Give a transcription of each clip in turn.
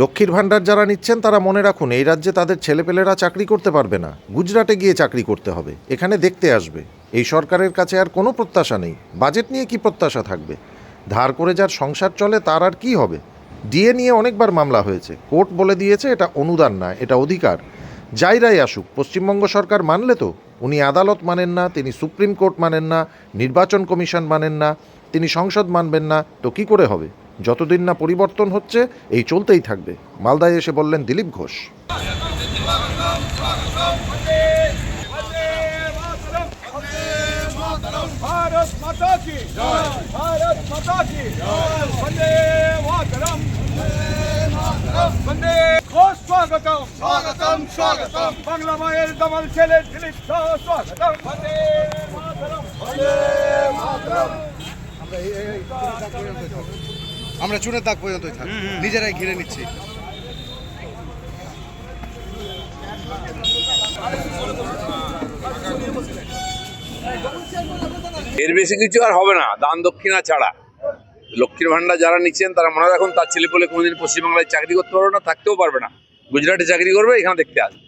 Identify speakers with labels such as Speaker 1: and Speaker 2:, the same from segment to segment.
Speaker 1: লক্ষ্মীর ভাণ্ডার যারা নিচ্ছেন, তারা মনে রাখুন, এই রাজ্যে তাদের ছেলেপেলেরা চাকরি করতে পারবে না। গুজরাটে গিয়ে চাকরি করতে হবে। এখানে দেখতে আসবে। এই সরকারের কাছে আর কোনো প্রত্যাশা নেই। বাজেট নিয়ে কি প্রত্যাশা থাকবে? ধার করে যার সংসার চলে, তার আর কি হবে? ডিএ নিয়ে অনেকবার মামলা হয়েছে। কোর্ট বলে দিয়েছে, এটা অনুদান না, এটা অধিকার। যাই রায় আসুক, পশ্চিমবঙ্গ সরকার মানলে তো, উনি আদালত মানেন না, তিনি সুপ্রিম কোর্ট মানেন না, নির্বাচন কমিশন মানেন না, তিনি সংসদ মানবেন না, তো কি করে হবে? যতদিন না পরিবর্তন হচ্ছে এই চলতেই থাকবে মালদায় এসে বললেন দিলীপ ঘোষ
Speaker 2: আমরা
Speaker 3: আমরা চুনের দাগ পর্যন্তই থাকি। নিজেরাই ঘিরে নিচ্ছি।
Speaker 4: এর বেশি কিছু আর হবে না দান দক্ষিণা ছাড়া। লক্ষ্মীর ভান্ডার যারা নিচ্ছেন তারা মনে রাখুন তার ছেলে পেলে কোনোদিন পশ্চিমবাংলায় চাকরি করতে পারবে না থাকতেও পারবে না। গুজরাটে চাকরি করবে এখানে দেখতে আসবে।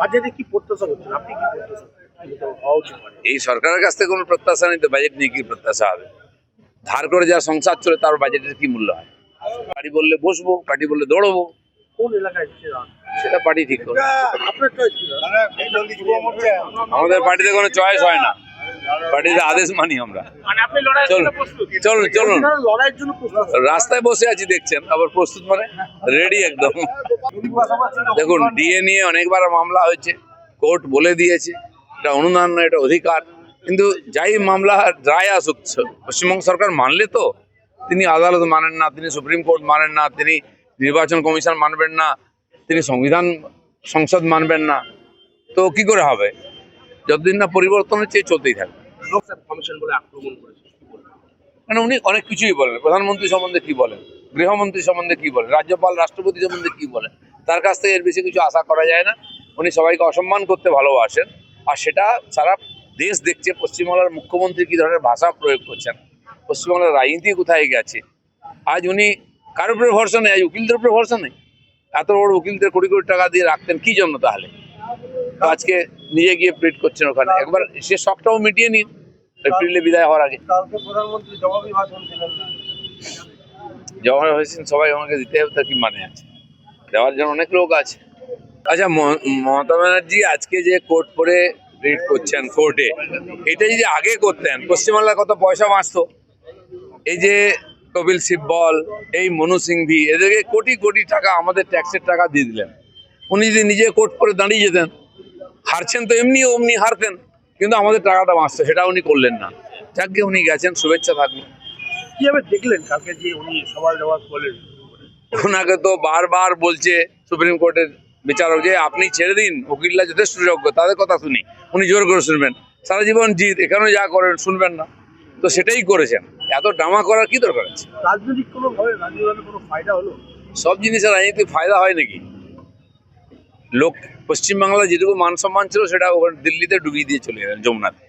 Speaker 5: বাজেটে কি প্রত্যাশা করছেন? আপনি কি প্রত্যাশা কি হওয়া উচিত
Speaker 4: এই সরকারের কাছ থেকে কোনো প্রত্যাশা নেই তো বাজেট নিয়ে কি প্রত্যাশা হবে? ধার করে যা সংসার চলে তার বাজেটের কি মূল্য হয়? পার্টি বললে বসবো পার্টি বললে দৌড়বো।
Speaker 5: কোন এলাকায়
Speaker 4: সেটা পার্টি ঠিক করবে? আমাদের পার্টিতে কোনো চয়েস হয় না। পার্টিতে আদেশ মানি আমরা।
Speaker 5: মানে
Speaker 4: চলুন চলুন রাস্তায় বসে আছি দেখছেন। আবার প্রস্তুত মানে রেডি একদম। দেখুন ডিএ নিয়ে অনেকবার মামলা হয়েছে। কোর্ট বলে দিয়েছে। এটা অনুদান এটা অধিকার। কিন্তু যাই মামলা রায় আসুক পশ্চিমবঙ্গ সরকার মানলে তো। তিনি আদালত মানেন না তিনি সুপ্রিম কোর্ট মানেন না তিনি নির্বাচন কমিশন মানবেন না তিনি সংবিধান সংসদ মানবেন না। তো কি করে হবে? যতদিন না পরিবর্তন হচ্ছে চলতেই থাকবে। মানে উনি অনেক কিছুই বলেন। প্রধানমন্ত্রী সম্বন্ধে কি বলেন? গৃহমন্ত্রী সম্বন্ধে কি বলেন? রাজ্যপাল রাষ্ট্রপতি সম্বন্ধে কি বলেন? তার কাছ থেকে এর বেশি কিছু আশা করা যায় না। উনি সবাইকে অসম্মান করতে ভালোবাসেন। আর সেটা সারা দেশ দেখছে পশ্চিমবাংলার মুখ্যমন্ত্রী কি ধরনের ভাষা প্রয়োগ করছেন? পশ্চিমবাংলার রাজনীতি কোথায় গেছে? আজ উনি কারোর উপরে ভরসা নেই আজ উকিলদের উপরে ভরসা নেই? এত বড় উকিলদের কোটি কোটি টাকা দিয়ে রাখতেন কি জন্য তাহলে? আজকে নিজে গিয়ে প্রিট করছেন ওখানে। একবার সে শখটাও মিটিয়ে নিন এপ্রিলে বিদায় হওয়ার আগে।
Speaker 5: কালকে প্রধানমন্ত্রী জবাবি ভাষণ দিলেন না।
Speaker 4: জমা হয়েছেন সবাই আমাকে দিতে হবে তার কি মানে আছে? দেওয়ার জন্য অনেক লোক আছে। আচ্ছা মমতা ব্যানার্জি আজকে যে কোর্ট পরে রিড করছেন কোর্টে এটা যদি আগে করতেন পশ্চিমবাংলায় কত পয়সা বাঁচতো? এই যে কপিল সিব্বল এই মনু সিংভি এদেরকে কোটি কোটি টাকা আমাদের ট্যাক্সের টাকা দিয়ে দিলেন। উনি যদি নিজে কোর্ট করে দাঁড়িয়ে যেতেন হারছেন তো এমনি অমনি হারতেন কিন্তু আমাদের টাকাটা বাঁচতো সেটা উনি করলেন না। যাকে উনি গেছেন শুভেচ্ছা থাকল।
Speaker 5: কীভাবে দেখলেন কালকে যে উনি সবার জবাব বলেন?
Speaker 4: ওনাকে তো বারবার বলছে সুপ্রিম কোর্টের বিচারক যে আপনি ছেড়ে দিন উকিলরা যথেষ্ট যোগ্য তাদের কথা শুনি। উনি জোর করে শুনবেন। সারা জীবন জিত এখানেও যা করেন শুনবেন না। তো সেটাই করেছেন। এত ড্রামা করার কি দরকার আছে?
Speaker 5: রাজনৈতিক কোনো ফায়দা হলো?
Speaker 4: সব জিনিসের রাজনীতি ফায়দা হয় নাকি? লোক পশ্চিমবাংলার যেটুকু মান সম্মান ছিল সেটা ওখানে দিল্লিতে ডুবিয়ে দিয়ে চলে গেলেন যমুনাতে।